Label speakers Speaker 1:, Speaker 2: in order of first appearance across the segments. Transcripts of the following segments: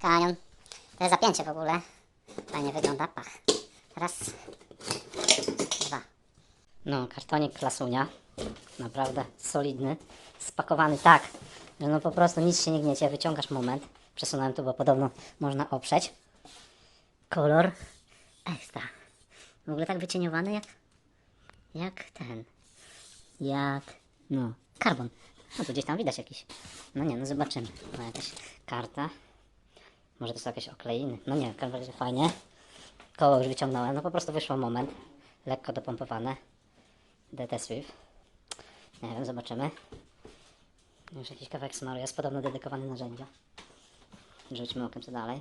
Speaker 1: Kanion. To zapięcie w ogóle. Fajnie wygląda. Pach. Raz. Dwa. No, kartonik klasunia. Naprawdę solidny. Spakowany tak, że no po prostu nic się nie gniecie. Wyciągasz moment. Przesunąłem tu, bo podobno można oprzeć. Kolor ekstra. W ogóle tak wycieniowany jak... Jak ten. Jak... No, karbon. No tu gdzieś tam widać jakiś. No nie, no zobaczymy. No jakaś karta. Może to są jakieś okleiny. No nie, w każdym razie fajnie. Koło już wyciągnąłem. No po prostu wyszło moment. Lekko dopompowane. DT Swift. Nie wiem, zobaczymy. Już jakiś kawałek smaru. Jest podobno dedykowany narzędzia. Rzućmy okiem co dalej.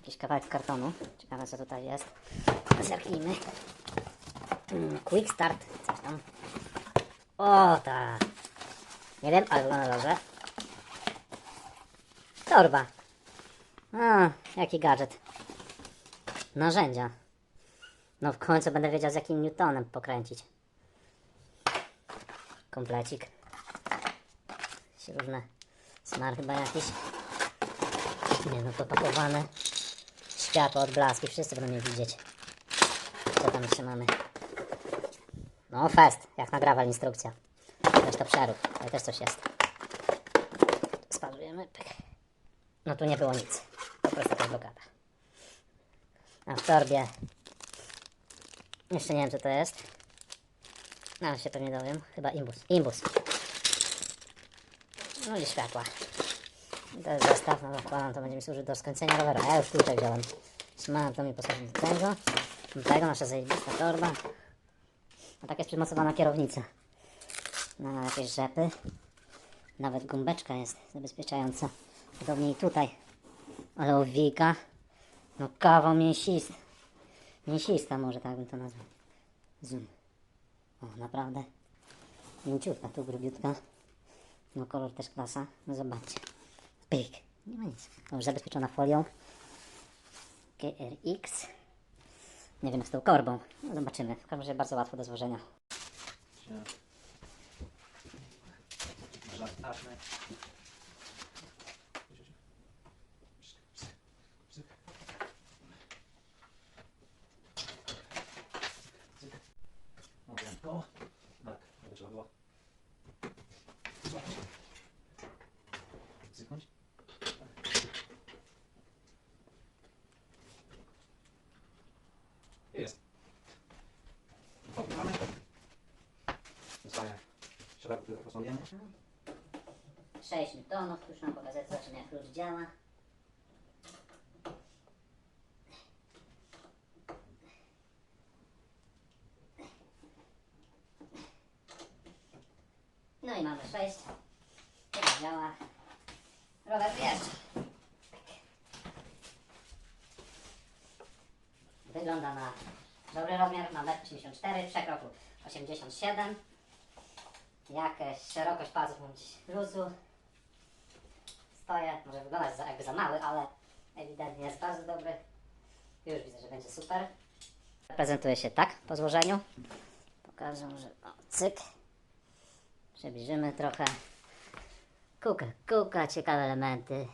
Speaker 1: Jakiś kawałek kartonu. Ciekawe co tutaj jest. Zerknijmy. Mm, Quick start. Coś tam. O tak. Nie wiem, ale wygląda dobrze. Torba. A, jaki gadżet. Narzędzia. No w końcu będę wiedział z jakim Newtonem pokręcić. Komplecik. Różne smar chyba jakiś. Nie no to pakowane. Światło, odblaski, wszyscy będą mnie widzieć. Co tam jeszcze mamy? No fest, jak nagrawa instrukcja. Weź to przerób, ale też coś jest. Spadujemy. Pyk. No tu nie było nic. Po prostu blokada. A w torbie. Jeszcze nie wiem co to jest. No się pewnie dowiem. Chyba imbus. Imbus. No i światła. To jest zestaw, no wkładam, to będzie mi służyć do skończenia roweru. Ja już tutaj wziąłem. Mam to mi posłuży do tego. Do tego nasza zajebista torba. A tak jest przymocowana kierownica. Na jakieś rzepy. Nawet gumbeczka jest zabezpieczająca. Podobnie i tutaj. Ale owika. No kawał mięsisty. Mięsista może tak bym to nazwał. Zoom. O, naprawdę. Mięciutka, tu grubiutka. No kolor też klasa. No zobaczcie. Pyk. Nie ma nic. Już zabezpieczona folią. GRX. Nie wiem z tą korbą. No zobaczymy. W każdym razie bardzo łatwo do złożenia.
Speaker 2: O, tak, to trzeba było. Zyknąć? Jest. Podpinamy. Zostaje który posłujemy.
Speaker 1: 6 Newtonów. Już nam pokazać zobaczymy jak klucz działa. No i mamy 6. Chyba działa. Rower wyjeżdża. Wygląda na dobry rozmiar, ma 1,84 m, przekroku 87 Jakaś szerokość pasów mam gdzieś luzu. Stoję, może wyglądać jakby za mały, ale ewidentnie jest bardzo dobry. Już widzę, że będzie super. Prezentuje się tak po złożeniu. Pokażę, że o, cyk. Przybliżymy trochę. Kuka, kuka, ciekawe elementy.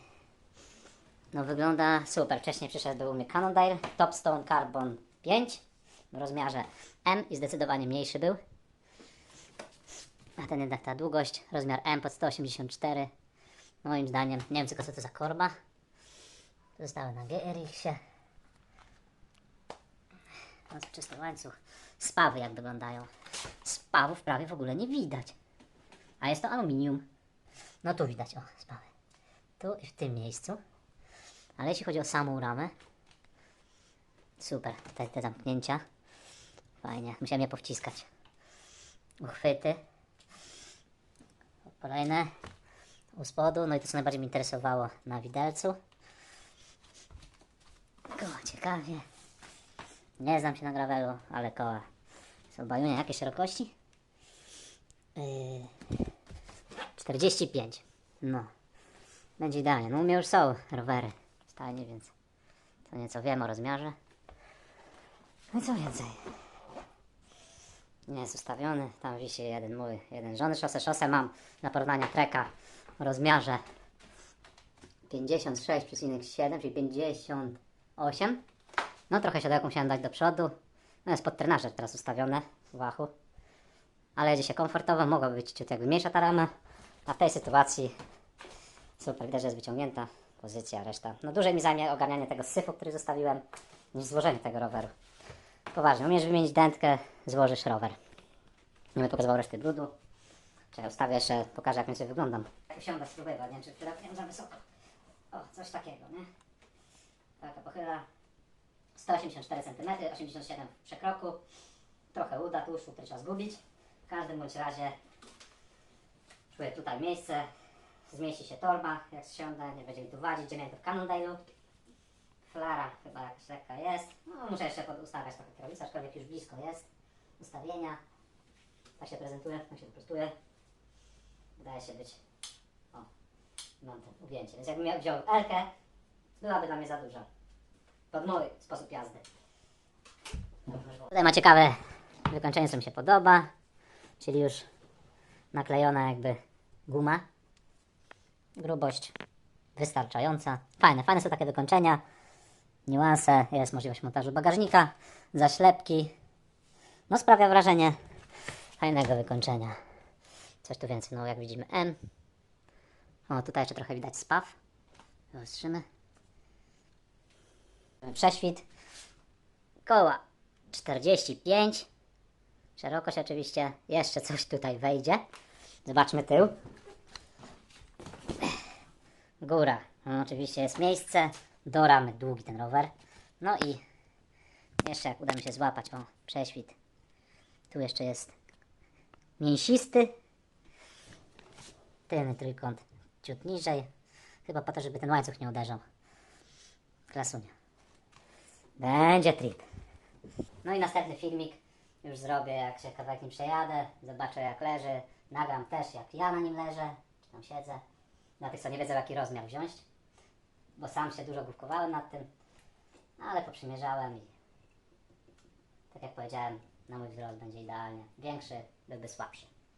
Speaker 1: No wygląda super. Wcześniej przyszedł do mnie Cannondale Topstone Carbon 5 w rozmiarze M i zdecydowanie mniejszy był. A ten jednak ta długość, rozmiar M pod 184. Moim zdaniem, nie wiem tylko co to za korba. Zostały na GRX-ie. No, czysty łańcuch. Spawy jak wyglądają. Spawów prawie w ogóle nie widać. A jest to aluminium. No tu widać, o, spawy. Tu i w tym miejscu. Ale jeśli chodzi o samą ramę, super, te, te zamknięcia. Fajnie, musiałem je powciskać. Uchwyty. Kolejne u spodu, no i to co najbardziej mnie interesowało na widelcu. Koła ciekawie. Nie znam się na gravelu, ale koła są bajunie. Jakie szerokości? Yy, 45. No. Będzie idealnie. No u mnie już są rowery. Stajnie, więc to nieco wiem o rozmiarze. No i co więcej? Nie jest ustawiony. Tam wisi jeden mój, jeden żony szosę. Szosę mam na porównania treka o rozmiarze 56,7, czyli 58. No trochę siodełku musiałem dać do przodu. No jest pod trenażer teraz ustawione w łachu. Ale jedzie się komfortowo, mogłaby być ciut jakby mniejsza ta rama. A w tej sytuacji super, widać, że jest wyciągnięta pozycja, reszta. No dłużej mi zajmie ogarnianie tego syfu, który zostawiłem, niż złożenie tego roweru. Poważnie, umiesz wymienić dętkę, złożysz rower. Będę pokazywał reszty brudu. Czekaj, ustawię jeszcze, pokażę jak mniej więcej wyglądam. Usiądę, spróbuję, bo nie wiem, czy nie za wysoko. O, coś takiego, nie? Taka pochyla 184 cm, 87 w przekroku. Trochę uda tłuszczu, który trzeba zgubić. W każdym bądź razie czuję tutaj miejsce. Zmieści się torba, jak siądę, nie będzie mi tu wadzić. Gdzie miałem to w Cannondale'u. Flara chyba jakaś lekka jest. Muszę jeszcze ustawiać trochę kierownicę, aczkolwiek już blisko jest. Ustawienia. Tak się prezentuje, tak się prostuje. Wydaje się być. O, mam to ugięcie. Więc jakbym wziął Elkę, byłaby dla mnie za duża. Pod mój sposób jazdy. Tutaj ma ciekawe wykończenie, co mi się podoba. Czyli już naklejona jakby guma. Grubość wystarczająca. Fajne, fajne są takie wykończenia. Niuanse, jest możliwość montażu bagażnika, zaślepki. No sprawia wrażenie fajnego wykończenia. Coś tu więcej, no jak widzimy M. O, tutaj jeszcze trochę widać spaw. Wyostrzymy. Prześwit. Koła 45. Szerokość oczywiście. Jeszcze coś tutaj wejdzie. Zobaczmy tył. Góra. No, oczywiście jest miejsce. Do ramy długi ten rower. No i jeszcze jak uda mi się złapać. O, prześwit. Tu jeszcze jest mięsisty. Tylny trójkąt ciut niżej. Chyba po to, żeby ten łańcuch nie uderzał. Klasunia. Będzie trip. No i następny filmik już zrobię, jak się kawałek nim przejadę. Zobaczę jak leży. Nagram też jak ja na nim leżę. Czy tam siedzę. Dla tych, co nie wiedzą jaki rozmiar wziąć. Bo sam się dużo główkowałem nad tym. No, ale poprzymierzałem i tak jak powiedziałem, na mój wzrost będzie idealnie. Większy byłby słabszy.